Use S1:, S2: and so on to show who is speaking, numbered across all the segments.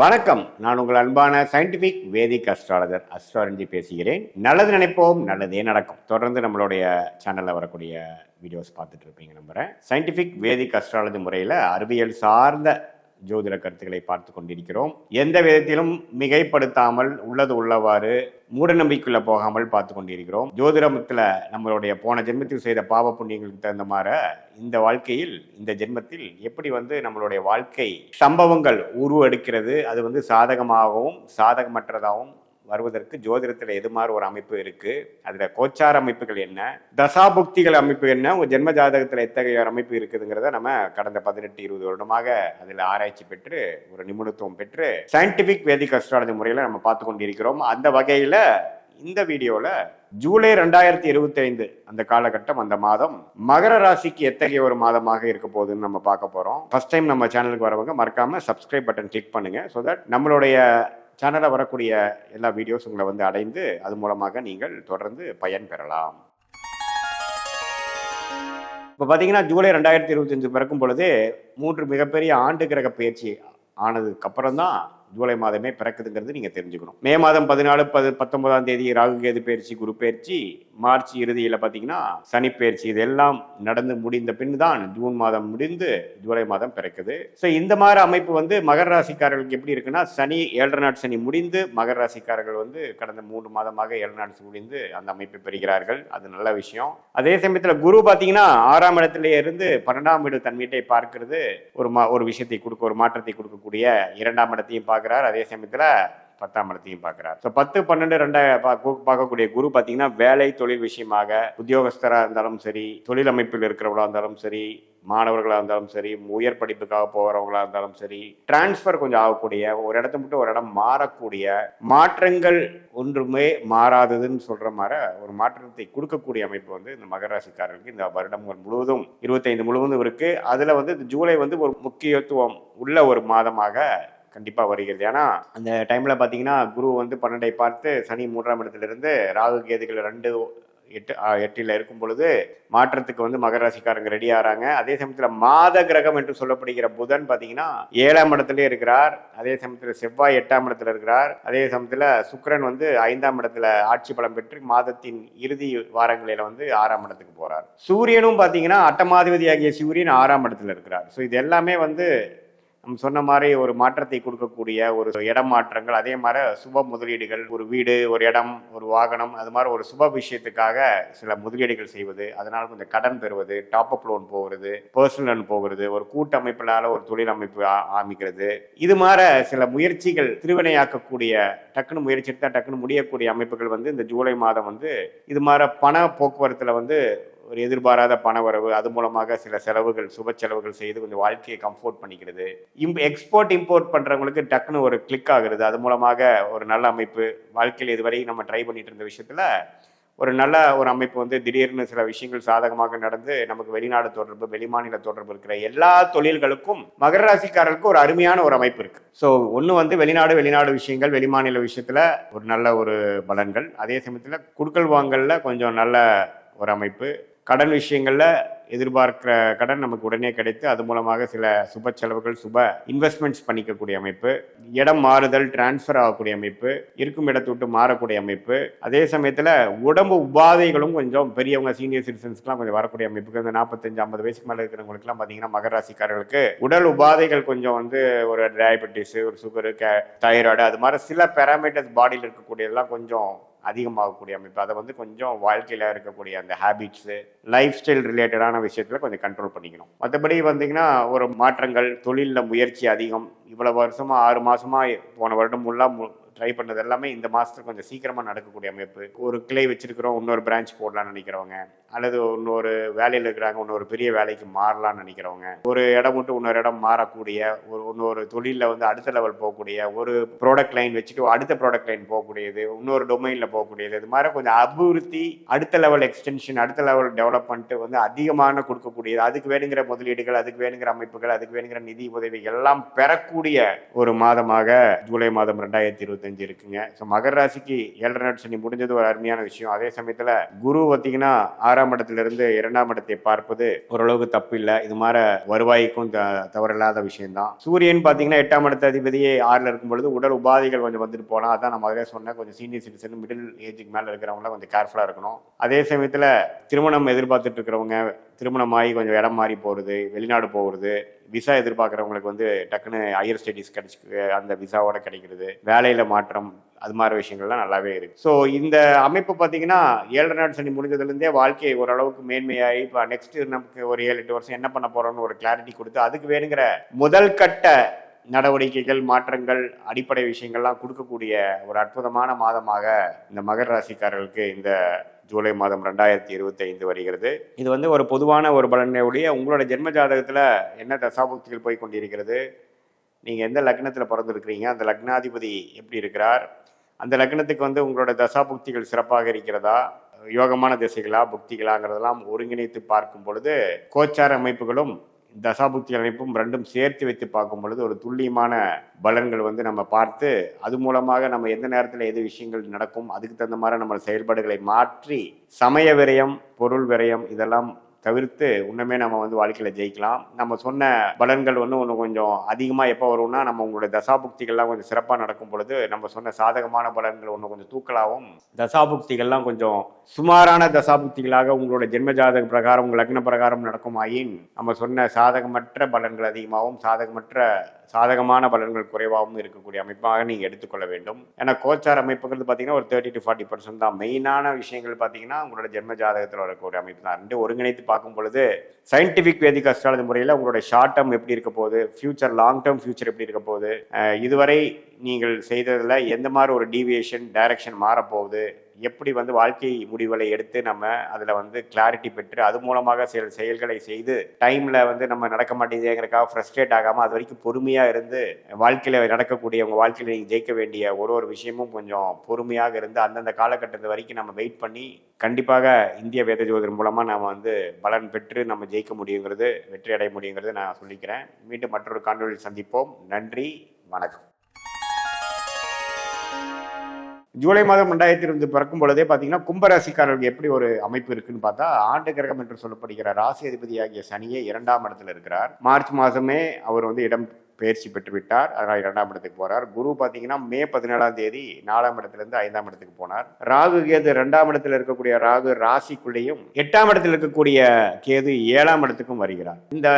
S1: வணக்கம். நான் உங்கள் அன்பான சயின்டிபிக் வேதிக் அஸ்ட்ராலஜர் அஸ்ட்ராலஜி பேசுகிறேன். நல்லது நினைப்போம் நல்லதே நடக்கும். தொடர்ந்து நம்மளுடைய சேனலில் வரக்கூடிய வீடியோஸ் பார்த்துட்டு இருப்பீங்க நம்புகிறேன் சயின்டிஃபிக் வேதிக் அஸ்ட்ராலஜி முறையில் அறிவியல் சார்ந்த ஜோதிட கருத்துக்களை பார்த்து கொண்டிருக்கிறோம். எந்த விதத்திலும் மிகைப்படுத்தாமல் உள்ளது உள்ளவாறு மூடநம்பிக்கைக்குள்ள போகாமல் பார்த்து கொண்டிருக்கிறோம். ஜோதிடத்தில் நம்மளுடைய போன ஜென்மத்தில் செய்த பாவ புண்ணியங்களுக்கு தகுந்த மாதிரி இந்த வாழ்க்கையில் இந்த ஜென்மத்தில் எப்படி வந்து நம்மளுடைய வாழ்க்கை சம்பவங்கள் உருவெடுக்கிறது அது வந்து சாதகமாகவும் சாதகமற்றதாகவும் வருவதற்கு ஜோதிடத்தில் எது மாதிரி ஒரு அமைப்பு இருக்குது அதில் கோச்சார அமைப்புகள் என்ன? தசாபுக்திகள் அமைப்பு என்ன? உங்கள் ஜென்ம ஜாதகத்தில் எத்தகைய ஒரு அமைப்பு இருக்குதுங்கிறத நம்ம கடந்த பதினெட்டு இருபது வருடமாக அதில் ஆராய்ச்சி பெற்று ஒரு நிபுணத்துவம் பெற்று சயின்டிஃபிக் வேதிக் அஸ்ட்ராலஜி முறையில் நம்ம பார்த்து கொண்டிருக்கிறோம். அந்த வகையில் இந்த வீடியோவில் ஜூலை ரெண்டாயிரத்தி இருபத்தி ஐந்து அந்த காலகட்டம் அந்த மாதம் மகர ராசிக்கு எத்தகைய ஒரு மாதமாக இருக்க போகுதுன்னு நம்ம பார்க்க போகிறோம் ஃபர்ஸ்ட் டைம் நம்ம சேனலுக்கு வரவங்க மறக்காமல் சப்ஸ்கிரைப் பட்டன் கிளிக் பண்ணுங்கள் ஸோ தட் நம்மளுடைய சேனலில் வரக்கூடிய எல்லா வீடியோஸ் உங்களை வந்து அடைந்து அது மூலமாக நீங்கள் தொடர்ந்து பயன் பெறலாம். இப்போ பார்த்தீங்கன்னா ஜூலை ரெண்டாயிரத்தி இருபத்தஞ்சு பிறக்கும் பொழுது மூன்று மிகப்பெரிய ஆண்டு கிரக பயிற்சி ஆனதுக்கு அப்புறம் தான் ஜூலை மாதமே பிறக்குதுங்கிறது நீங்கள் தெரிஞ்சுக்கணும். மே மாதம் பதினாலு பது பத்தொன்பதாம் தேதி ராகு கேது பயிற்சி குரு பயிற்சி மார்ச் இறுதியில் பார்த்தீங்கன்னா சனிப்பெயர்ச்சி இதெல்லாம் நடந்து முடிந்த பின் தான் ஜூன் மாதம் முடிந்து ஜூலை மாதம் பிறக்குது. ஸோ இந்த மாதிரி அமைப்பு வந்து மகர ராசிக்காரர்களுக்கு எப்படி இருக்குன்னா சனி ஏழரை நாட் சனி முடிந்து மகர ராசிக்காரர்கள் வந்து கடந்த மூன்று மாதமாக ஏழு நாட்ஸ் முடிந்து அந்த அமைப்பை பெறுகிறார்கள். அது நல்ல விஷயம். அதே சமயத்தில் குரு பார்த்தீங்கன்னா ஆறாம் இடத்துல இருந்து பன்னெண்டாம் வீடு தன் வீட்டை பார்க்கிறது ஒரு மா ஒரு விஷயத்தை கொடுக்க ஒரு மாற்றத்தை கொடுக்கக்கூடிய இரண்டாம் இடத்தையும் பார்க்கிறார். அதே சமயத்தில் பத்தாம் இடத்தையும் பார்க்கிறார். ஸோ பத்து பன்னெண்டு ரெண்டாய பார்க்கக்கூடிய குரு பார்த்தீங்கன்னா வேலை தொழில் விஷயமாக உத்தியோகஸ்தராக இருந்தாலும் சரி தொழில் அமைப்பில் இருக்கிறவங்களா இருந்தாலும் சரி மாணவர்களாக இருந்தாலும் சரி உயர் படிப்புக்காக போகிறவங்களா இருந்தாலும் சரி டிரான்ஸ்ஃபர் கொஞ்சம் ஆகக்கூடிய ஒரு இடத்த மட்டும் ஒரு இடம் மாறக்கூடிய மாற்றங்கள் ஒன்றுமே மாறாததுன்னு சொல்ற மாதிரி ஒரு மாற்றத்தை கொடுக்கக்கூடிய அமைப்பு வந்து இந்த மகராசிக்காரர்களுக்கு இந்த வருடம் முழுவதும் இருபத்தைந்து முழுவதும் இருக்கு. அதுல வந்து இந்த ஜூலை வந்து ஒரு முக்கியத்துவம் உள்ள ஒரு மாதமாக கண்டிப்பாக வருகிறது. ஏன்னா அந்த டைமில் பார்த்தீங்கன்னா குரு வந்து பன்னெண்டை பார்த்து சனி மூன்றாம் இடத்துலேருந்து ராகு கேதுகள் ரெண்டு எட்டு எட்டில் இருக்கும் பொழுது மாற்றத்துக்கு வந்து மகர ராசிக்காரங்க ரெடி ஆகிறாங்க அதே சமயத்தில் மாத கிரகம் என்று சொல்லப்படுகிற புதன் பார்த்தீங்கன்னா ஏழாம் இடத்துலேயே இருக்கிறார். அதே சமயத்தில் செவ்வாய் எட்டாம் இடத்துல இருக்கிறார். அதே சமயத்தில் சுக்கிரன் வந்து ஐந்தாம் இடத்துல ஆட்சி பலம் பெற்று மாதத்தின் இறுதி வாரங்களில் வந்து ஆறாம் இடத்துக்கு போகிறார் சூரியனும் பார்த்தீங்கன்னா அட்டமாதிபதி ஆகிய சூரியன் ஆறாம் இடத்துல இருக்கிறார். ஸோ இது எல்லாமே வந்து நம்ம சொன்ன மாதிரி ஒரு மாற்றத்தை கொடுக்கக்கூடிய ஒரு இடம் மாற்றங்கள் அதே மாதிரி சுப முதலீடுகள் ஒரு வீடு ஒரு இடம் ஒரு வாகனம் அது மாதிரி ஒரு சுப விஷயத்துக்காக சில முதலீடுகள் செய்வது அதனால் கொஞ்சம் கடன் பெறுவது டாப் அப் லோன் போகிறது பர்சனல் லோன் போகிறது ஒரு கூட்டமைப்பினால ஒரு தொழில் அமைப்பு ஆமிக்கிறது இது மாதிரி சில முயற்சிகள் திருவினையாக்கக்கூடிய டக்குன்னு முயற்சி எடுத்தால் டக்குன்னு முடியக்கூடிய அமைப்புகள் வந்து இந்த ஜூலை மாதம் வந்து இது மாதிரி பண போக்குவரத்தில் வந்து ஒரு எதிர்பாராத பணவரவு அது மூலமாக சில செலவுகள் சுப செலவுகள் செய்து கொஞ்சம் வாழ்க்கையை கம்ஃபோர்ட் பண்ணிக்கிறது. இம் எக்ஸ்போர்ட் இம்போர்ட் பண்ணுறவங்களுக்கு டக்குன்னு ஒரு கிளிக் ஆகுறது. அது மூலமாக ஒரு நல்ல அமைப்பு. வாழ்க்கையில் இதுவரை நம்ம ட்ரை பண்ணிட்டு இருந்த விஷயத்தில் ஒரு நல்ல ஒரு அமைப்பு வந்து திடீர்னு சில விஷயங்கள் சாதகமாக நடந்து நமக்கு வெளிநாடு தொடர்பு வெளிமாநில தொடர்பு இருக்கிற எல்லா தொழில்களுக்கும் மகர ராசிக்காரர்களுக்கு ஒரு அருமையான ஒரு அமைப்பு இருக்கு. ஸோ ஒன்று வந்து வெளிநாடு வெளிநாடு விஷயங்கள் வெளிமாநில விஷயத்தில் ஒரு நல்ல ஒரு பலன்கள். அதே சமயத்தில் குடுக்கல் வாங்கல்ல கொஞ்சம் நல்ல ஒரு அமைப்பு. கடன் விஷயங்களில் எதிர்பார்க்கிற கடன் நமக்கு உடனே கிடைத்து அது மூலமாக சில சுப செலவுகள் சுப இன்வெஸ்ட்மெண்ட்ஸ் பண்ணிக்கக்கூடிய அமைப்பு இடம் மாறுதல் டிரான்ஸ்ஃபர் ஆகக்கூடிய அமைப்பு இருக்கும் இடத்தை விட்டு மாறக்கூடிய அமைப்பு. அதே சமயத்தில் உடம்பு உபாதைகளும் கொஞ்சம் பெரியவங்க சீனியர் சிட்டிசன்ஸ்க்குலாம் கொஞ்சம் வரக்கூடிய அமைப்புக்கு இந்த நாற்பத்தஞ்சு ஐம்பது வயசுக்கு மேலே இருக்கிறவங்களுக்குலாம் பார்த்தீங்கன்னா மகராசிக்காரர்களுக்கு உடல் உபாதைகள் கொஞ்சம் வந்து ஒரு டயபெட்டிஸு ஒரு சுகரு கே தைராய்டு அது மாதிரி சில பேராமீட்டர்ஸ் பாடியில் இருக்கக்கூடியதெல்லாம் கொஞ்சம் அதிகமாகக்கூடிய அமைப்பு. அதை வந்து கொஞ்சம் வாழ்க்கையில் இருக்கக்கூடிய அந்த ஹேபிட்ஸு லைஃப் ஸ்டைல் ரிலேட்டடான விஷயத்தில் கொஞ்சம் கண்ட்ரோல் பண்ணிக்கணும். மற்றபடி வந்தீங்கன்னா ஒரு மாற்றங்கள் தொழிலில் முயற்சி அதிகம். இவ்வளோ வருஷமாக ஆறு மாதமாக போன வருடம் ஃபுல்லாக ட்ரை பண்ணது எல்லாமே இந்த மாதத்துக்கு கொஞ்சம் சீக்கிரமாக நடக்கக்கூடிய அமைப்பு. ஒரு கிளை வச்சிருக்கிறோம் இன்னொரு பிரான்ச் போடலாம்னு நினைக்கிறவங்க அல்லது இன்னொரு வேலையில் இருக்கிறாங்க இன்னொரு பெரிய வேலைக்கு மாறலாம்னு நினைக்கிறவங்க ஒரு இடம் விட்டு இன்னொரு இடம் மாறக்கூடிய ஒரு இன்னொரு தொழிலில் வந்து அடுத்த லெவல் போகக்கூடிய ஒரு ப்ராடக்ட் லைன் வச்சுட்டு அடுத்த ப்ராடக்ட் லைன் போகக்கூடியது இன்னொரு டொமைனில் போகக்கூடியது இது மாதிரி கொஞ்சம் அபிவிருத்தி அடுத்த லெவல் எக்ஸ்டென்ஷன் அடுத்த லெவல் டெவலப்மெண்ட் வந்து அதிகமான கொடுக்கக்கூடியது. அதுக்கு வேணுங்கிற முதலீடுகள் அதுக்கு வேணுங்கிற அமைப்புகள் அதுக்கு வேணுங்கிற நிதி உதவி எல்லாம் பெறக்கூடிய ஒரு மாதமாக ஜூலை மாதம் ரெண்டாயிரத்தி இருபத்தஞ்சு இருக்குங்க. ஸோ மகர ராசிக்கு ஏழரை நாட்டு சனி முடிஞ்சது ஒரு அருமையான விஷயம். அதே சமயத்தில் குரு பார்த்தீங்கன்னா ஆறாம் ஆறாம் இடத்திலிருந்து இரண்டாம் இடத்தை பார்ப்பது ஓரளவுக்கு தப்பு இல்லை. இது மாதிரி வருவாய்க்கும் த- தவறில்லாத விஷயம்தான். சூரியன் பார்த்தீங்கன்னா எட்டாம் இடத்த அதிபதியே ஆறில் இருக்கும் பொழுது உடல் உபாதைகள் கொஞ்சம் வந்துட்டு போகலாம் அதான் நான் முதல்ல சொன்னேன். கொஞ்சம் சீனியர் சிட்டிசன் மிடில் ஏஜுக்கு மேலே இருக்கிறவங்களாம் கொஞ்சம் கேர்ஃபுல்லாக இருக்கணும். அதே சமயத்தில் திருமணம் எதிர்பார்த்துட்டு இருக்கிறவங்க திருமணமாகி கொஞ்சம் இடம் மாறி போகிறது வெளிநாடு போகிறது விசா எதிர்பார்க்குறவங்களுக்கு வந்து டக்குன்னு ஹையர் ஸ்டடீஸ் கிடைச்சி அந்த விசாவோட கிடைக்கிறது வேலையில் மாற்றம் அது மாதிரி விஷயங்கள்லாம் நல்லாவே இருக்கு. ஸோ இந்த அமைப்பு பார்த்தீங்கன்னா ஏழரை நாடு சனி முடிஞ்சதுலேருந்தே வாழ்க்கை ஓரளவுக்கு மேன்மையாகி இப்போ நெக்ஸ்ட் நமக்கு ஒரு ஏழு எட்டு வருஷம் என்ன பண்ண போகிறோம்னு ஒரு கிளாரிட்டி கொடுத்து அதுக்கு வேணுங்கிற முதல் கட்ட நடவடிக்கைகள் மாற்றங்கள் அடிப்படை விஷயங்கள்லாம் கொடுக்கக்கூடிய ஒரு அற்புதமான மாதமாக இந்த மகர ராசிக்காரர்களுக்கு இந்த ஜூலை மாதம் ரெண்டாயிரத்தி இருபத்தி ஐந்து வருகிறது. இது வந்து ஒரு பொதுவான ஒரு பலனுடைய உங்களோட ஜென்ம ஜாதகத்தில் என்ன தசாபுக்திகள் போய் கொண்டிருக்கிறது? நீங்கள் எந்த லக்னத்தில் பிறந்திருக்கிறீங்க? அந்த லக்னாதிபதி எப்படி இருக்கிறார்? அந்த லக்னத்துக்கு வந்து உங்களோட தசாபுக்திகள் சிறப்பாக இருக்கிறதா? யோகமான திசைகளா புக்திகளாங்கிறதெல்லாம் ஒருங்கிணைத்து பார்க்கும் பொழுது கோச்சார அமைப்புகளும் தசாபுக்தி அமைப்பும் ரெண்டும் சேர்த்து வைத்து பார்க்கும் பொழுது ஒரு துல்லியமான பலன்கள் வந்து நம்ம பார்த்து அது மூலமாக நம்ம எந்த நேரத்தில் எது விஷயங்கள் நடக்கும் அதுக்கு தகுந்த மாதிரி நம்ம செயல்பாடுகளை மாற்றி சமய விரயம் பொருள் விரயம் இதெல்லாம் தவிர்த்து இன்னுமே நம்ம வந்து வாழ்க்கையில் ஜெயிக்கலாம். நம்ம சொன்ன பலன்கள் வந்து ஒன்று கொஞ்சம் அதிகமாக எப்போ வரும்னா நம்ம உங்களுடைய தசாபுக்திகள்லாம் கொஞ்சம் சிறப்பாக நடக்கும் பொழுது நம்ம சொன்ன சாதகமான பலன்கள் ஒன்று கொஞ்சம் தூக்கலாகவும் தசாபுக்திகள்லாம் கொஞ்சம் சுமாரான தசாபுக்திகளாக உங்களோட ஜென்ம ஜாதக பிரகாரம் உங்கள் லக்ன பிரகாரம் நடக்குமாயின் நம்ம சொன்ன சாதகமற்ற பலன்கள் அதிகமாகவும் சாதகமற்ற சாதகமான பலன்கள் குறைவாகவும் இருக்கக்கூடிய அமைப்பாக நீங்கள் எடுத்துக்கொள்ள வேண்டும். ஏன்னா கோச்சார் அமைப்புகள் பார்த்தீங்கன்னா ஒரு தேர்ட்டி டு ஃபார்ட்டி பர்சன்ட் தான். மெயினான விஷயங்கள் பார்த்தீங்கன்னா உங்களோட ஜென்ம ஜாதகத்தில் வரக்கூடிய அமைப்பு தான். ரெண்டு ஒருங்கிணைத்து பார்க்கும் பொழுது சயின்டிஃபிக் வேதிக் அஸ்ட்ராலஜி முறையில் உங்களோட ஷார்ட் டேர்ம் எப்படி இருக்க போகுது ஃபியூச்சர் லாங் டேர்ம் ஃபியூச்சர் எப்படி இருக்க போகுது இதுவரை நீங்கள் செய்ததில் எந்த மாதிரி ஒரு டீவியேஷன் டைரக்ஷன் மாறப்போகுது எப்படி வந்து வாழ்க்கை முடிவுகளை எடுத்து நம்ம அதில் வந்து கிளாரிட்டி பெற்று அது மூலமாக செயல் செயல்களை செய்து டைமில் வந்து நம்ம நடக்க மாட்டேங்குதுங்கிறக்காக ஃப்ரஸ்ட்ரேட் ஆகாமல் அது வரைக்கும் பொறுமையாக இருந்து வாழ்க்கையில் நடக்கக்கூடிய உங்கள் வாழ்க்கையில் நீங்கள் ஜெயிக்க வேண்டிய ஒரு ஒரு விஷயமும் கொஞ்சம் பொறுமையாக இருந்து அந்தந்த காலகட்டத்து வரைக்கும் நம்ம வெயிட் பண்ணி கண்டிப்பாக இந்திய வேத ஜோதிடர் மூலமாக நாம் வந்து பலன் பெற்று நம்ம ஜெயிக்க முடியுங்கிறது வெற்றி அடைய முடியுங்கிறது நான் சொல்லிக்கிறேன். மீண்டும் மற்றொரு காணொலியில் சந்திப்போம். நன்றி வணக்கம். ஜூலை மாதம் ரெண்டாயிரத்தி இருபது பிறக்கும் பொழுதே பார்த்தீங்கன்னா கும்பராசிக்காரர்களுக்கு எப்படி ஒரு அமைப்பு இருக்குன்னு பார்த்தா ஆண்டு கிரகம் என்று சொல்லப்படுகிற ராசி அதிபதியாகிய சனியே இரண்டாம் இடத்துல இருக்கிறார். மார்ச் மாதமே அவர் வந்து இடம் பயிற்சி பெற்று விட்டார் அதனால் இரண்டாம் இடத்துக்கு போறார். குரு பார்த்தீங்கன்னா மே பதினேழாம் தேதி நாலாம் இடத்துலேருந்து ஐந்தாம் இடத்துக்கு போனார். ராகு கேது ரெண்டாம் இடத்துல இருக்கக்கூடிய ராகு ராசிக்குள்ளேயும் எட்டாம் இடத்துல இருக்கக்கூடிய கேது ஏழாம் இடத்துக்கும் வருகிறார். இந்த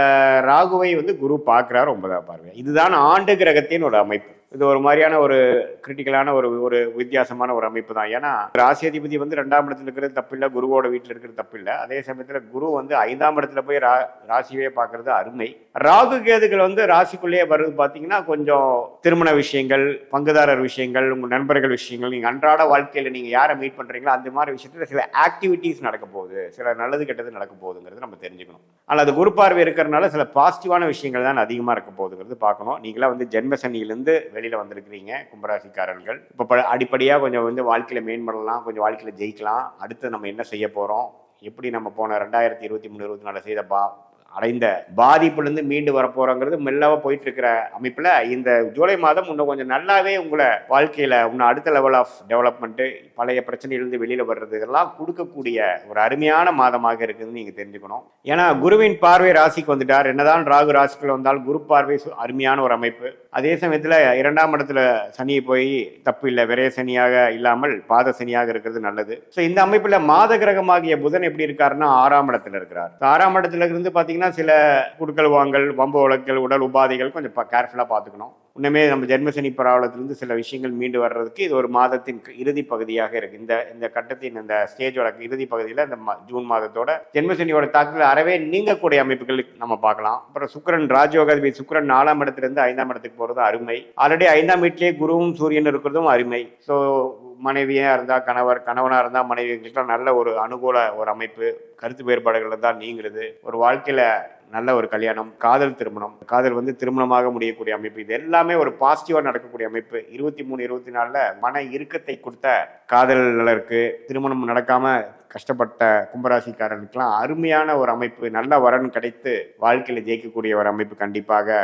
S1: ராகுவை வந்து குரு பார்க்கிறார் ஒன்பதாம் பார்வை இதுதான் ஆண்டு கிரகத்தின் ஒரு அமைப்பு. இது ஒரு மாதிரியான ஒரு கிரிட்டிக்கலான ஒரு ஒரு வித்தியாசமான ஒரு அமைப்பு தான் ஏன்னா ராசி அதிபதி வந்து ரெண்டாம் இடத்துல இருக்கிறது தப்பில்லை குருவோட வீட்டில் இருக்கிறது தப்பில்லை. அதே சமயத்தில் குரு வந்து ஐந்தாம் இடத்துல போய் ரா ராசியே பார்க்கறது அருமை. ராகு கேதுகள் வந்து ராசிக்குள்ளேயே வருது பார்த்தீங்கன்னா கொஞ்சம் திருமண விஷயங்கள் பங்குதாரர் விஷயங்கள் உங்கள் நண்பர்கள் விஷயங்கள் நீங்கள் அன்றாட வாழ்க்கையில் நீங்கள் யாரை மீட் பண்ணுறீங்களோ அந்த மாதிரி விஷயத்தில் சில ஆக்டிவிட்டீஸ் நடக்க போகுது. சில நல்லது கெட்டது நடக்க போகுதுங்கிறது நம்ம தெரிஞ்சுக்கணும். ஆனால் அது குரு பார்வை இருக்கிறனால சில பாசிட்டிவான விஷயங்கள் தான் அதிகமாக இருக்க போகுதுங்கிறது பார்க்கணும். நீங்களாம் வந்து ஜென்ம வெளி வெளியில் வந்திருக்கிறீங்க கும்பராசிக்காரர்கள். இப்போ ப அடிப்படையாக கொஞ்சம் வந்து வாழ்க்கையில் மேம்படலாம் கொஞ்சம் வாழ்க்கையில் ஜெயிக்கலாம். அடுத்து நம்ம என்ன செய்ய போகிறோம் எப்படி நம்ம போன ரெண்டாயிரத்தி இருபத்தி மூணு இருபத்தி நாலு செய்த பா அடைந்த பாதிப்புலேருந்து மீண்டு வரப்போகிறோங்கிறது மெல்லவா போயிட்டு இருக்கிற அமைப்பில் இந்த ஜூலை மாதம் இன்னும் கொஞ்சம் நல்லாவே உங்களை வாழ்க்கையில் இன்னும் அடுத்த லெவல் ஆஃப் டெவலப்மெண்ட்டு பழைய பிரச்சனையிலேருந்து வெளியில் வர்றது இதெல்லாம் கொடுக்கக்கூடிய ஒரு அருமையான மாதமாக இருக்குதுன்னு நீங்கள் தெரிஞ்சுக்கணும். ஏன்னா குருவின் பார்வை ராசிக்கு வந்துட்டார். என்னதான் ராகு ராசிக்குள்ள வந்தால் குரு பார்வை சு- அருமையான ஒரு அமைப்பு. அதே சமயத்தில் இரண்டாம் இடத்துல சனி போய் தப்பு இல்லை விரைய சனியாக இல்லாமல் பாத சனியாக இருக்கிறது நல்லது. ஸோ இந்த அமைப்பில் மாத கிரகமாகிய புதன் எப்படி இருக்காருன்னா ஆறாம் இடத்துல இருக்கிறார். ஆறாம் இடத்துல இருந்து பார்த்தீங்கன்னா சில குடுக்கல் வாங்கல் வம்பு வழக்கல் உடல் உபாதைகள் கொஞ்சம் கேர்ஃபுல்லாக பார்த்துக்கணும். இன்னுமே நம்ம ஜென்மசனி பராவலத்திலிருந்து சில விஷயங்கள் மீண்டு வர்றதுக்கு இது ஒரு மாதத்தின் இறுதி பகுதியாக இருக்கு. இந்த இந்த கட்டத்தின் இந்த ஸ்டேஜோட இறுதி பகுதியில் இந்த ஜூன் மாதத்தோட ஜென்மசனியோட தாக்கத்தில் அறவே நீங்கக்கூடிய அமைப்புகள் நம்ம பார்க்கலாம். அப்புறம் சுக்கரன் ராஜயோகாதிபதி சுக்கரன் நாலாம் இடத்திலிருந்து ஐந்தாம் இடத்துக்கு போகிறது அருமை. ஆல்ரெடி ஐந்தாம் வீட்டிலேயே குருவும் சூரியன் இருக்கிறதும் அருமை. ஸோ மனைவியாக இருந்தால் கணவர் கணவனாக இருந்தால் மனைவிகளுக்கெல்லாம் நல்ல ஒரு அனுகூல ஒரு அமைப்பு. கருத்து வேறுபாடுகள் தான் நீங்கிறது. ஒரு வாழ்க்கையில் நல்ல ஒரு கல்யாணம் காதல் திருமணம் காதல் வந்து திருமணமாக முடியக்கூடிய அமைப்பு இது எல்லாமே ஒரு பாசிட்டிவாக நடக்கக்கூடிய அமைப்பு. இருபத்தி மூணு இருபத்தி நாலில் மன இறுக்கத்தை கொடுத்த காதலருக்கு திருமணம் நடக்காம கஷ்டப்பட்ட கும்பராசிக்காரனுக்கெல்லாம் அருமையான ஒரு அமைப்பு நல்ல வரன் கிடைத்து வாழ்க்கையில் ஜெயிக்கக்கூடிய ஒரு அமைப்பு கண்டிப்பாக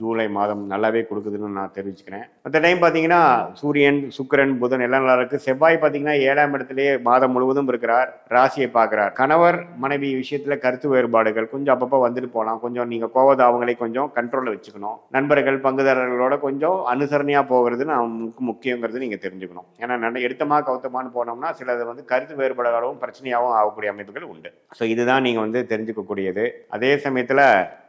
S1: ஜூலை மாதம் நல்லாவே கொடுக்குதுன்னு நான் தெரிவிச்சுக்கிறேன். மற்ற டைம் பார்த்தீங்கன்னா சூரியன் சுக்கிரன் புதன் எல்லாம் நல்லா இருக்கு. செவ்வாய் பார்த்தீங்கன்னா ஏழாம் இடத்திலேயே மாதம் முழுவதும் இருக்கிறார். ராசியை பார்க்குறார். கணவர் மனைவி விஷயத்தில் கருத்து வேறுபாடுகள் கொஞ்சம் அப்பப்போ வந்துட்டு போகலாம் கொஞ்சம் நீங்கள் கோவதாவங்களை கொஞ்சம் கண்ட்ரோலில் வச்சுக்கணும். நண்பர்கள் பங்குதாரர்களோட கொஞ்சம் அனுசரணையாக போகிறது நமக்கு முக்கியங்கிறது நீங்கள் தெரிஞ்சுக்கணும். ஏன்னா நல்ல எடுத்தமா கவுத்தமான்னு போனோம்னா சிலது வந்து கருத்து வேறுபாடுகளாகவும் பிரச்சனையாகவும் ஆகக்கூடிய அமைப்புகள் உண்டு. ஸோ இதுதான் நீங்கள் வந்து தெரிஞ்சுக்கக்கூடியது. அதே சமயத்தில்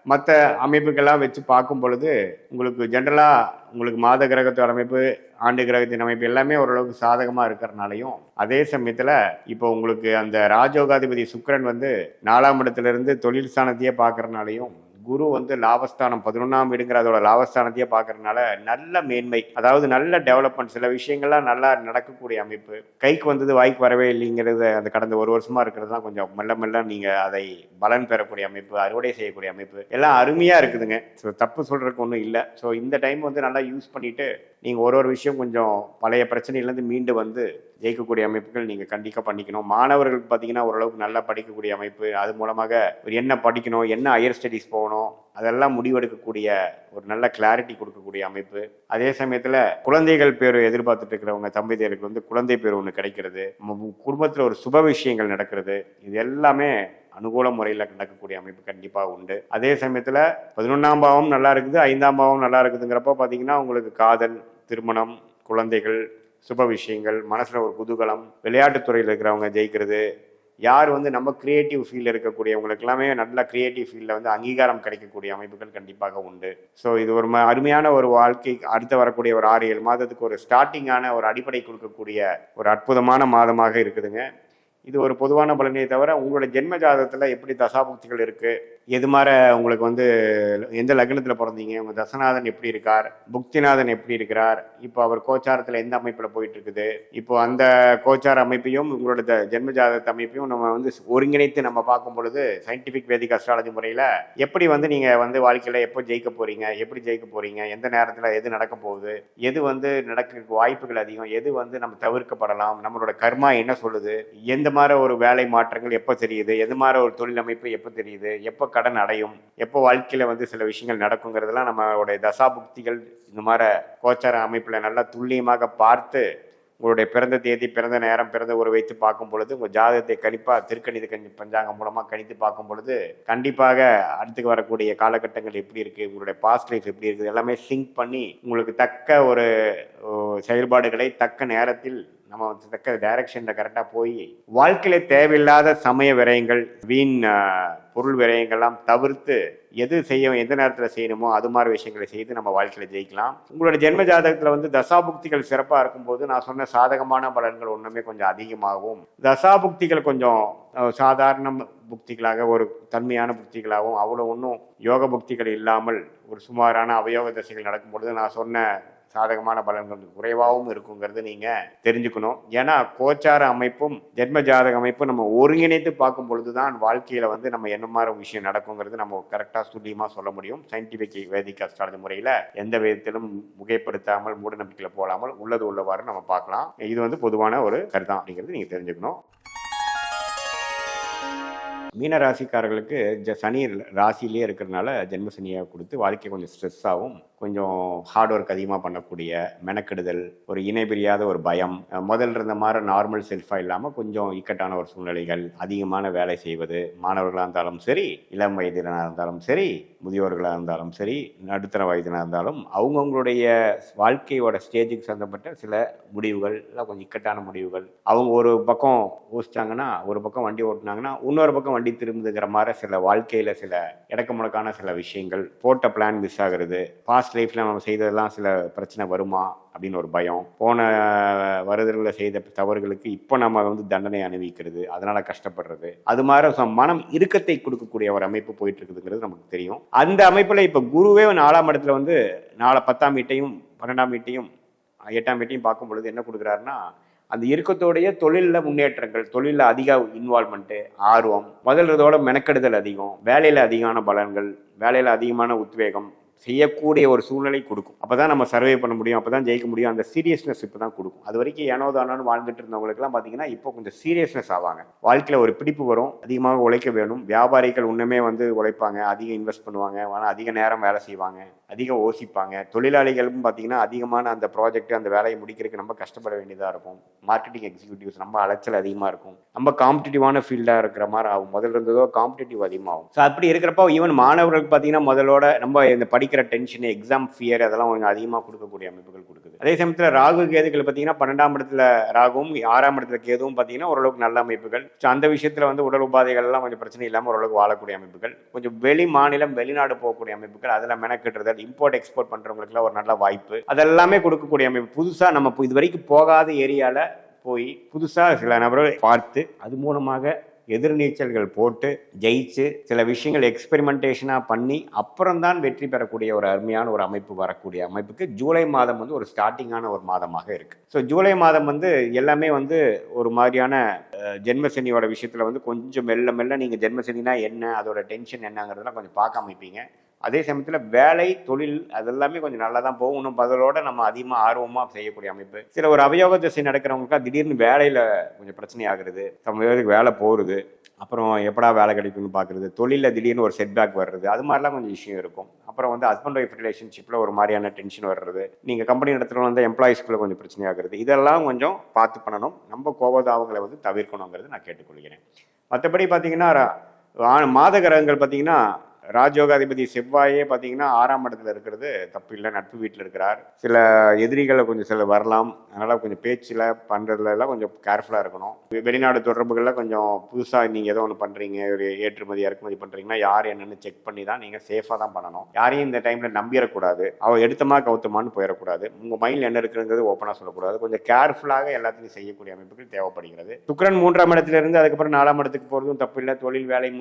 S1: மற்ற அமைப்புகள்லாம் வச்சு பார்க்கும் பொழுது உங்களுக்கு ஜென்ரலாக உங்களுக்கு மாத கிரகத்தோட அமைப்பு ஆண்டு கிரகத்தின் அமைப்பு எல்லாமே ஓரளவுக்கு சாதகமாக இருக்கிறனாலையும் அதே சமயத்தில் இப்போ உங்களுக்கு அந்த ராஜோகாதிபதி சுக்கரன் வந்து நாலாம் இடத்துலேருந்து தொழில் ஸ்தானத்தையே பார்க்குறனாலையும் குரு வந்து லாபஸ்தானம் பதினொன்றாம் வீடுங்கிற அதோட லாபஸ்தானத்தையே பார்க்கறதுனால நல்ல மேன்மை அதாவது நல்ல டெவலப்மெண்ட் சில விஷயங்கள்லாம் நல்லா நடக்கக்கூடிய அமைப்பு. கைக்கு வந்தது வாய்க்கு வரவே இல்லைங்கிறது அந்த கடந்த ஒரு வருஷமா இருக்கிறது தான் கொஞ்சம் மெல்ல மெல்ல நீங்கள் அதை பலன் பெறக்கூடிய அமைப்பு அறுவடை செய்யக்கூடிய அமைப்பு. எல்லாம் அருமையாக இருக்குதுங்க. ஸோ தப்பு சொல்கிறதுக்கு ஒன்றும் இல்லை. ஸோ இந்த டைம் வந்து நல்லா யூஸ் பண்ணிட்டு நீங்கள் ஒரு ஒரு விஷயம் கொஞ்சம் பழைய பிரச்சனையிலேருந்து மீண்டு வந்து ஜெயிக்கக்கூடிய அமைப்புகள் நீங்கள் கண்டிப்பாக பண்ணிக்கணும். மாணவர்களுக்கு பார்த்தீங்கன்னா ஓரளவுக்கு நல்லா படிக்கக்கூடிய அமைப்பு. அது மூலமாக ஒரு என்ன படிக்கணும் என்ன ஹையர் ஸ்டடீஸ் போகணும் அதெல்லாம் முடிவெடுக்கக்கூடிய ஒரு நல்ல கிளாரிட்டி கொடுக்கக்கூடிய அமைப்பு. அதே சமயத்தில் குழந்தைகள் பேர் எதிர்பார்த்துட்டு இருக்கிறவங்க தம்பதியருக்கு வந்து குழந்தை பேர் ஒன்று கிடைக்கிறது. குடும்பத்தில் ஒரு சுப விஷயங்கள் நடக்கிறது. இது எல்லாமே அனுகூல முறையில் நடக்கக்கூடிய அமைப்பு கண்டிப்பாக உண்டு. அதே சமயத்தில் பதினொன்றாம் பாவம் நல்லா இருக்குது ஐந்தாம் பாவம் நல்லா இருக்குதுங்கிறப்போ பார்த்தீங்கன்னா உங்களுக்கு காதல் திருமணம் குழந்தைகள் சுப விஷயங்கள் மனசில் ஒரு குதூகலம் விளையாட்டுத்துறையில் இருக்கிறவங்க ஜெயிக்கிறது யார் வந்து நம்ம கிரியேட்டிவ் ஃபீல்டில் இருக்கக்கூடியவங்களுக்கு எல்லாமே நல்ல கிரியேட்டிவ் ஃபீல்டில் வந்து அங்கீகாரம் கிடைக்கக்கூடிய அமைப்புகள் கண்டிப்பாக உண்டு. ஸோ இது ஒரு ம அருமையான ஒரு வாழ்க்கை அடுத்து வரக்கூடிய ஒரு ஆறு ஏழு மாதத்துக்கு ஒரு ஸ்டார்டிங்கான ஒரு அடிப்படை கொடுக்கக்கூடிய ஒரு அற்புதமான மாதமாக இருக்குதுங்க. இது ஒரு பொதுவான பலனே தவிர உங்களோட ஜென்ம ஜாதகத்தில் எப்படி தசாபுக்திகள் இருக்குது எது மாதிரி உங்களுக்கு வந்து எந்த லக்னத்தில் பிறந்தீங்க? உங்கள் தசநாதன் எப்படி இருக்கார்? புக்திநாதன் எப்படி இருக்கிறார்? இப்போ அவர் கோச்சாரத்தில் எந்த அமைப்பில் போயிட்டு இருக்குது இப்போ அந்த கோச்சார அமைப்பையும் உங்களோட ஜென்ம ஜாதகத்தை அமைப்பையும் நம்ம வந்து ஒருங்கிணைத்து நம்ம பார்க்கும் பொழுது சயின்டிஃபிக் வேதிக் அஸ்ட்ராலஜி முறையில் எப்படி வந்து நீங்கள் வந்து வாழ்க்கையில் எப்போ ஜெயிக்க போகிறீங்க எப்படி ஜெயிக்க போகிறீங்க எந்த நேரத்தில் எது நடக்க போகுது? எது வந்து நடக்க வாய்ப்புகள் அதிகம்? எது வந்து நம்ம தவிர்க்கப்படலாம்? நம்மளோட கர்மா என்ன சொல்லுது? எந்த மாதிரி ஒரு வேலை மாற்றங்கள் எப்போ தெரியுது? எது மாதிரி ஒரு தொழில் அமைப்பு எப்போ தெரியுது? எப்போ கடன் அடையும்? எப்போ வாழ்க்கையில் வந்து சில விஷயங்கள் நடக்குங்கிறதெல்லாம் நம்மளுடைய தசாபுக்திகள் இந்த மாதிரி கோச்சார அமைப்பில் நல்லா துல்லியமாக பார்த்து உங்களுடைய பிறந்த தேதி பிறந்த நேரம் பிறந்த ஊரை வைத்து பார்க்கும் பொழுது உங்கள் ஜாதகத்தை கணிப்பாக திருக்கணித கணி பஞ்சாங்கம் மூலமாக கணித்து பார்க்கும் பொழுது கண்டிப்பாக அடுத்துக்கு வரக்கூடிய காலகட்டங்கள் எப்படி இருக்குது உங்களுடைய பாஸ்ட் லைஃப் எப்படி இருக்குது எல்லாமே சிங்க் பண்ணி உங்களுக்கு தக்க ஒரு செயல்பாடுகளை தக்க நேரத்தில் நம்ம வந்து தக்க டைரக்ஷனில் கரெக்டாக போய் வாழ்க்கையில தேவையில்லாத சமய விரயங்கள் வீண் பொருள் விரயங்கள்லாம் தவிர்த்து எது செய்ய எந்த நேரத்தில் செய்யணுமோ அது மாதிரி விஷயங்களை செய்து நம்ம வாழ்க்கையில் ஜெயிக்கலாம். உங்களோட ஜென்ம ஜாதகத்தில் வந்து தசாபுக்திகள் சிறப்பாக இருக்கும்போது நான் சொன்ன சாதகமான பலன்கள் ஒன்றுமே கொஞ்சம் அதிகமாகவும் தசாபுக்திகள் கொஞ்சம் சாதாரண புக்திகளாக ஒரு தன்மையான புக்திகளாகவும் அவ்வளோ ஒன்றும் யோக புக்திகள் இல்லாமல் ஒரு சுமாரான அவயோக தசைகள் நடக்கும் பொழுது நான் சொன்ன சாதகமான பலன்கள் குறைவாகவும் இருக்குங்கிறது நீங்கள் தெரிஞ்சுக்கணும். ஏன்னா கோச்சார அமைப்பும் ஜென்ம ஜாதக அமைப்பும் நம்ம ஒருங்கிணைத்து பார்க்கும் பொழுது தான் வாழ்க்கையில் வந்து நம்ம என்ன மாதிரி விஷயம் நடக்குங்கிறது நம்ம கரெக்டாக துல்லியமாக சொல்ல முடியும். சயின்டிஃபிக் வேதிக் அஸ்ட்ராலஜி முறையில் எந்த விதத்திலும் முகைப்படுத்தாமல் மூட நம்பிக்கையில் போடாமல் உள்ளது உள்ளவாறு நம்ம பார்க்கலாம். இது வந்து பொதுவான ஒரு கருதான் அப்படிங்கிறது நீங்கள் தெரிஞ்சுக்கணும். மீன ராசிக்காரர்களுக்கு ஜ சனி ராசியிலே இருக்கிறதுனால ஜென்ம சனியாக கொடுத்து வாழ்க்கை கொஞ்சம் ஸ்ட்ரெஸ்ஸாகவும் கொஞ்சம் ஹார்ட் ஒர்க் அதிகமாக பண்ணக்கூடிய மெனக்கெடுதல் ஒரு இணை பிரியாத ஒரு பயம். முதல் முதல்ல இருந்த மாதிரி நார்மல் செல்ஃபாக இல்லாமல் கொஞ்சம் இக்கட்டான ஒரு சூழ்நிலைகள் அதிகமான வேலை செய்வது மாணவர்களாக இருந்தாலும் சரி இளம் வயதினராக இருந்தாலும் சரி முதியோர்களாக இருந்தாலும் சரி நடுத்தர வயதினாக இருந்தாலும் அவங்கவுங்களுடைய வாழ்க்கையோட ஸ்டேஜுக்கு சம்மந்தப்பட்ட சில முடிவுகள் இல்லை கொஞ்சம் இக்கட்டான முடிவுகள். அவங்க ஒரு பக்கம் யோசிச்சாங்கன்னா ஒரு பக்கம் வண்டி ஓட்டினாங்கன்னா இன்னொரு பக்கம் வண்டி திரும்புதுங்கிற மாதிரி சில வாழ்க்கையில் சில இடக்க முடக்கான சில விஷயங்கள் போட்ட பிளான் மிஸ் ஆகிறது பாஸ் பாஸ்ட் லைஃப்பில் நம்ம செய்ததெல்லாம் சில பிரச்சனை வருமா அப்படின்னு ஒரு பயம். போன வருடங்களில் செய்த தவறுகளுக்கு இப்போ நம்ம வந்து தண்டனை அனுபவிக்கிறது அதனால் கஷ்டப்படுறது. அது மாதிரி ச- மனம் இறுக்கத்தை கொடுக்கக்கூடிய ஒரு அமைப்பு போயிட்டு இருக்குதுங்கிறது நமக்கு தெரியும். அந்த அமைப்பில் இப்போ குருவே நாலாம் இடத்துல வந்து நாலு பத்தாம் வீட்டையும் பன்னெண்டாம் வீட்டையும் எட்டாம் வீட்டையும் பார்க்கும் பொழுது என்ன கொடுக்குறாருன்னா அந்த இறுக்கத்தோடைய தொழிலில் முன்னேற்றங்கள் தொழிலில் அதிக இன்வால்மெண்ட்டு ஆர்வம் முதல்றதோட மெனக்கெடுதல் அதிகம் வேலையில் அதிகமான பலன்கள் வேலையில் அதிகமான உத்வேகம் செய்யக்கூடிய ஒரு சூழ்நிலை கொடுக்கும். அப்போ தான் நம்ம சர்வே பண்ண முடியும். அப்போ தான் ஜெயிக்க முடியும். அந்த சீரியஸ்னஸ் இப்போ தான் கொடுக்கும். அது வரைக்கும் ஏனோ தானோன்னு வாழ்ந்துட்டு இருந்தவங்களுக்குலாம் பார்த்தீங்கன்னா இப்போ கொஞ்சம் சீரியஸ்னஸ் ஆவாங்க. வாழ்க்கையில் ஒரு பிடிப்பு வரும். அதிகமாக உழைக்க வேணும். வியாபாரிகள் இன்னுமே வந்து உழைப்பாங்க. அதிகம் இன்வெஸ்ட் பண்ணுவாங்க. ஆனால் அதிக நேரம் வேலை செய்வாங்க. அதிகம் ஓசிப்பாங்க தொழிலாளிகளும் பார்த்தீங்கன்னா அதிகமான அந்த ப்ராஜெக்ட் அந்த வேலையை முடிக்கிறதுக்கு நம்ம கஷ்டப்பட வேண்டியதாக இருக்கும். மார்க்கெட்டிங் எக்ஸிக்யூட்டிவ்ஸ் நம்ம அலைச்சல் அதிகமாக இருக்கும். நம்ம காம்படிட்டிவான ஃபீல்டாக இருக்கிற மாதிரி ஆகும். முதல்ல இருந்ததோ காம்படிட்டிவ் அதிகமாகும். ஸோ அப்படி இருக்கிறப்போ ஈவன் மாணவர்களுக்கு பார்த்தீங்கன்னா முதலோட நம்ம இந்த படிக்கிற டென்ஷன் எக்ஸாம் ஃபியர் அதெல்லாம் கொஞ்சம் அதிகமாக கொடுக்கக்கூடிய அமைப்புகள் கொடுக்குது. அதே சமயத்தில் ராகு கேதுகள் பார்த்தீங்கன்னா பன்னெண்டாம் இடத்துல ராகுவும் ஆறாம் இடத்துல கேதுவும் பார்த்தீங்கன்னா ஓரளவுக்கு நல்ல அமைப்புகள். ஸோ அந்த விஷயத்தில் வந்து உடல் உபாதைகள்லாம் கொஞ்சம் பிரச்சனை இல்லாமல் ஓரளவுக்கு வாழக்கூடிய அமைப்புகள். கொஞ்சம் வெளி மாநிலம் வெளிநாடு போகக்கூடிய அமைப்புகள் அதில் மெனக்கிட்டுறது இம்போர்ட் எக்ஸ்போர்ட் பண்ணுறவங்களுக்குலாம் ஒரு நல்ல வாய்ப்பு. அதெல்லாமே கொடுக்கக்கூடிய அமைப்பு. புதுசாக நம்ம இது வரைக்கும் போகாத ஏரியாவில் போய் புதுசாக சில நபர்கள் பார்த்து அது மூலமாக எதிர்நீச்சல்கள் போட்டு ஜெயிச்சு சில விஷயங்கள் எக்ஸ்பெரிமெண்டேஷனாக பண்ணி அப்புறம் தான் வெற்றி பெறக்கூடிய ஒரு அருமையான ஒரு அமைப்பு வரக்கூடிய அமைப்புக்கு ஜூலை மாதம் வந்து ஒரு ஸ்டார்டிங்கான ஒரு மாதமாக இருக்குது ஸோ ஜூலை மாதம் வந்து எல்லாமே வந்து ஒரு மாதிரியான ஜென்மசனியோட விஷயத்தில் வந்து கொஞ்சம் மெல்ல மெல்ல நீங்கள் ஜென்மசனினா என்ன அதோட டென்ஷன் என்னங்கிறதெல்லாம் கொஞ்சம் பார்க்க அமைப்பீங்க அதே சமயத்தில் வேலை தொழில் அதெல்லாமே கொஞ்சம் நல்லா தான் போகும். இன்னும் பதிலோட நம்ம அதிகமாக ஆர்வமாக செய்யக்கூடிய அமைப்பு. சில ஒரு அவயோக திசை நடக்கிறவங்களுக்கு திடீர்னு வேலையில் கொஞ்சம் பிரச்சனை ஆகுறது நம்ம வேலை போகிறது அப்புறம் எப்படா வேலை கிடைக்கும்னு பார்க்குறது தொழிலில் திடீர்னு ஒரு செட்பேக் வர்றது அது மாதிரிலாம் கொஞ்சம் விஷயம் இருக்கும். அப்புறம் வந்து ஹஸ்பண்ட் ஒய்ஃப் ரிலேஷன்ஷிப்பில் ஒரு மாதிரியான டென்ஷன் வர்றது நீங்கள் கம்பெனி இடத்துல வந்து எம்ப்ளாயிஸ்க்குள்ள கொஞ்சம் பிரச்சனை ஆகுறது இதெல்லாம் கொஞ்சம் பார்த்து பண்ணணும். நம்ம கோபதாபங்களை வந்து தவிர்க்கணுங்கிறது நான் கேட்டுக்கொள்கிறேன். மற்றபடி பார்த்தீங்கன்னா மாத கிரகங்கள் பார்த்தீங்கன்னா ராஜயோகாதிபதி செவ்வாயே பார்த்தீங்கன்னா ஆறாம் இடத்துல இருக்கிறது. தப்பு இல்லை நட்பு வீட்டில் இருக்கிறார். சில எதிரிகளை கொஞ்சம் சில வரலாம். அதனால் கொஞ்சம் பேச்சில் பண்ணுறதுல எல்லாம் கொஞ்சம் கேர்ஃபுல்லாக இருக்கணும். வெளிநாடு தொடர்புகளில் கொஞ்சம் புதுசாக நீங்கள் ஏதோ ஒன்று பண்ணுறீங்க ஒரு ஏற்றுமதி இறக்குமதி பண்ணுறீங்கன்னா யார் என்னென்னு செக் பண்ணி தான் நீங்கள் சேஃபாக தான் பண்ணணும். யாரையும் இந்த டைமில் நம்பிடக்கூடாது அவள் எடுத்தமா கவுத்தமான்னு போயிடக்கூடாது உங்கள் மைண்டில் என்ன இருக்குங்கிறது ஓப்பனாக சொல்லக்கூடாது. கொஞ்சம் கேர்ஃபுல்லாக எல்லாத்தையும் செய்யக்கூடிய அமைப்புகள் தேவைப்படுகிறது. சுக்கரன் மூன்றாம் இடத்துல இருந்து அதுக்கப்புறம் நாலாம் இடத்துக்கு போகிறதும் தப்பு இல்லை. தொழில் வேலை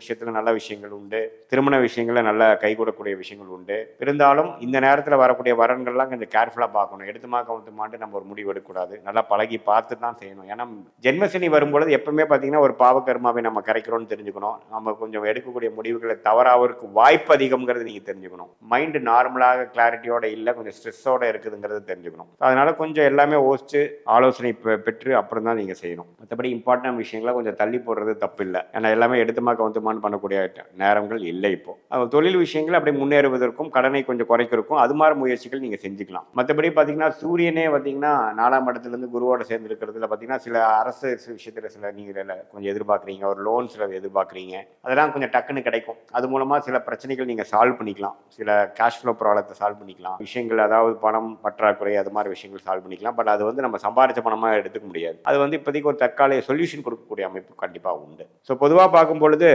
S1: விஷயத்தில் நல்ல விஷயங்கள் உண்டு. திருமண விஷயங்களில் நல்ல கைகூடக்கூடிய விஷயங்கள் உண்டு. இருந்தாலும் இந்த நேரத்தில் வரக்கூடிய வரன்கள்லாம் கொஞ்சம் கேர்ஃபுல்லாக பார்க்கணும். எடுத்துமா கவுத்துமான்ட்டு நம்ம ஒரு முடிவு எடுக்கக்கூடாது. நல்லா பழகி பார்த்து தான் செய்யணும். ஏன்னா ஜென்மசனி வரும்பொழுது எப்பவுமே பார்த்தீங்கன்னா ஒரு பாவகர்மாவை நம்ம கரைக்கிறோம்னு தெரிஞ்சுக்கணும். நம்ம கொஞ்சம் எடுக்கக்கூடிய முடிவுகளை தவறாவதற்கு வாய்ப்பு அதிகம்ங்கிறது நீங்கள் தெரிஞ்சுக்கணும். மைண்டு நார்மலாக கிளாரிட்டியோட இல்லை கொஞ்சம் ஸ்ட்ரெஸ்ஸோட இருக்குதுங்கிறது தெரிஞ்சுக்கணும். அதனால கொஞ்சம் எல்லாமே ஓசிச்சு ஆலோசனை பெ- பெற்று அப்புறம் தான் நீங்கள் செய்யணும். மற்றபடி இம்பார்ட்டன்ட் விஷயங்களை கொஞ்சம் தள்ளி போடுறது தப்பு இல்லை ஏன்னா எல்லாமே எடுத்துமா கவுத்துமான்னு பண்ணக்கூடிய நேரங்கள் இல்லை. இப்போ. தொழில் விஷயங்கள் அப்படியே முன்னேறுவதற்கும் கடனை கொஞ்சம் குறைக்கிறதுக்கும் அது மாதிரி முயற்சிகள் நீங்கள் செஞ்சுக்கலாம். மற்றபடி பார்த்தீங்கன்னா சூரியனே பார்த்தீங்கன்னா நாலாம் இடத்துலேருந்து குருவோட சேர்ந்து இருக்கிறதுல பார்த்தீங்கன்னா சில அரசு விஷயத்தில் சில நீங்கள் கொஞ்சம் எதிர்பார்க்குறீங்க. ஒரு லோன் சில எதிர்பார்க்குறீங்க. அதெல்லாம் கொஞ்சம் டக்குன்னு கிடைக்கும். அது மூலமாக சில பிரச்சனைகள் நீங்கள் சால்வ் பண்ணிக்கலாம். சில கேஷ் ஃப்ளோ ப்ராப்ளத்தை சால்வ் பண்ணிக்கலாம். விஷயங்கள் அதாவது பணம் பற்றாக்குறை அது மாதிரி விஷயங்கள் சால்வ் பண்ணிக்கலாம். பட் அது வந்து நம்ம சம்பாரிச்ச பணமாக எடுத்துக்க முடியாது. அது வந்து இப்போதைக்கு ஒரு தற்காலிக சொல்யூஷன் கொடுக்கக்கூடிய அமைப்பு கண்டிப்பாக உண்டு. ஸோ பொதுவாக பார்க்கும் பொழுது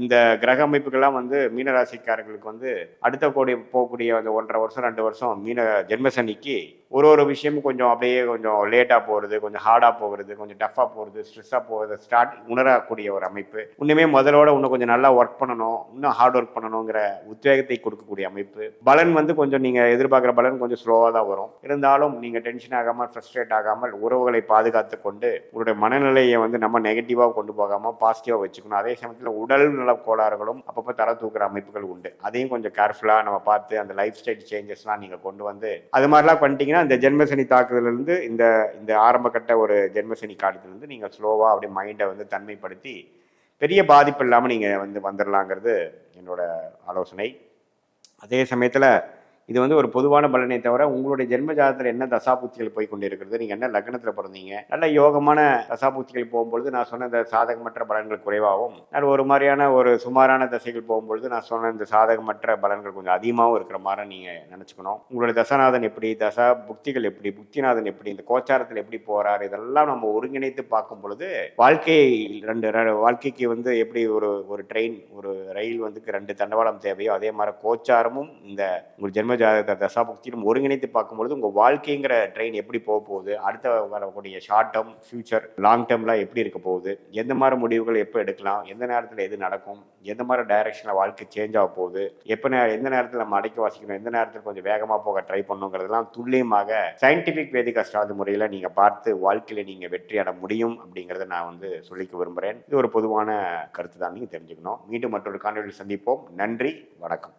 S1: இந்த கிரக அமைப்புகள்லாம் வந்து வந்து மீனராசிக்காரர்களுக்கு வந்து அடுத்த கோடி போகக்கூடிய அந்த ஒன்றரை வருஷம் ரெண்டு வருஷம் மீன ஜென்மசனிக்கு ஒரு ஒரு விஷயமும் கொஞ்சம் அப்படியே கொஞ்சம் லேட்டாக போகிறது கொஞ்சம் ஹார்டாக போகிறது கொஞ்சம் டஃப்பாக போகிறது ஸ்ட்ரெஸ்ஸாக போகிறது ஸ்டார்ட் உணரக்கூடிய ஒரு அமைப்பு. இன்னுமே முதலோட இன்னும் கொஞ்சம் நல்லா ஒர்க் பண்ணணும் இன்னும் ஹார்ட் ஒர்க் பண்ணணுங்கிற உத்வேகத்தை கொடுக்கக்கூடிய அமைப்பு. பலன் வந்து கொஞ்சம் நீங்கள் எதிர்பார்க்குற பலன் கொஞ்சம் ஸ்லோவாக தான் வரும். இருந்தாலும் நீங்கள் டென்ஷன் ஆகாமல் ஃப்ரஸ்ட்ரேட் ஆகாமல் உறவுகளை பாதுகாத்து கொண்டு உங்களுடைய மனநிலையை வந்து நம்ம நெகட்டிவாக கொண்டு போகாமல் பாசிட்டிவாக வச்சுக்கணும். அதே சமயத்தில் உடல் நல கோளாறுகளும் அப்பப்போ தர தூக்குற அமைப்புகள் உண்டு. அதையும் கொஞ்சம் கேர்ஃபுல்லாக நம்ம பார்த்து அந்த லைஃப் ஸ்டைல் சேஞ்சஸ்லாம் நீங்கள் கொண்டு வந்து அது மாதிரிலாம் பண்ணிட்டீங்கன்னா இந்த ஜென்மசனி தாக்குதலேருந்து இந்த இந்த ஆரம்ப கட்ட ஒரு ஜென்மசனி காலத்துலேருந்து நீங்கள் ஸ்லோவாக அப்படியே மைண்டை வந்து தன்மைப்படுத்தி பெரிய பாதிப்பு இல்லாமல் நீங்கள் வந்து வந்துடலாங்கிறது என்னோட ஆலோசனை. அதே சமயத்தில் இது வந்து ஒரு பொதுவான பலனை தவிர உங்களுடைய ஜென்ம ஜாதத்தில் என்ன தசாபுத்திகள் போய் கொண்டு இருக்கிறது நீங்கள் என்ன லக்னத்தில் பிறந்தீங்க நல்ல யோகமான தசாபுத்திகள் போகும்பொழுது நான் சொன்ன இந்த சாதகமற்ற பலன்கள் குறைவாகவும் நல்ல ஒரு மாதிரியான ஒரு சுமாரான தசைகள் போகும்பொழுது நான் சொன்ன இந்த சாதகமற்ற பலன்கள் கொஞ்சம் அதிகமாகவும் இருக்கிற மாதிரி நீங்கள் நினச்சிக்கணும். உங்களுடைய தசநாதன் எப்படி தசா புக்திகள் எப்படி புக்திநாதன் எப்படி இந்த கோச்சாரத்தில் எப்படி போகிறார் இதெல்லாம் நம்ம ஒருங்கிணைத்து பார்க்கும் பொழுது வாழ்க்கையை ரெண்டு வாழ்க்கைக்கு வந்து எப்படி ஒரு ஒரு ட்ரெயின் ஒரு ரயில் வந்து ரெண்டு தண்டவாளம் தேவையோ அதே மாதிரி கோச்சாரமும் இந்த உங்கள் ஜென்ம ஜாதகத்தை தசாபக்தியிலும் ஒருங்கிணைத்து பார்க்கும்பொழுது உங்கள் வாழ்க்கைங்கிற ட்ரெயின் எப்படி போக போகுது? அடுத்த வரக்கூடிய ஷார்ட் டேர்ம் ஃபியூச்சர் லாங் டேர்ம்லாம் எப்படி இருக்க போகுது? எந்த மாதிரி முடிவுகள் எப்போ எடுக்கலாம்? எந்த நேரத்தில் எது நடக்கும்? எந்த மாதிரி டைரக்ஷனில் வாழ்க்கை சேஞ்ச் ஆக போகுது? எப்போ நே எந்த நேரத்தில் நம்ம அடைக்க வாசிக்கணும்? எந்த நேரத்தில் கொஞ்சம் வேகமாக போக ட்ரை பண்ணுங்கிறதெல்லாம் துல்லியமாக சயின்டிஃபிக் வேதிக் அஸ்ட்ராலஜி முறையில் நீங்கள் பார்த்து வாழ்க்கையில் நீங்கள் வெற்றி முடியும் அப்படிங்கிறத நான் வந்து சொல்லிக்க விரும்புகிறேன் இது ஒரு பொதுவான கருத்து தான் நீங்கள் தெரிஞ்சுக்கணும். மீண்டும் மற்றொரு காணொலியில் சந்திப்போம். நன்றி. வணக்கம்.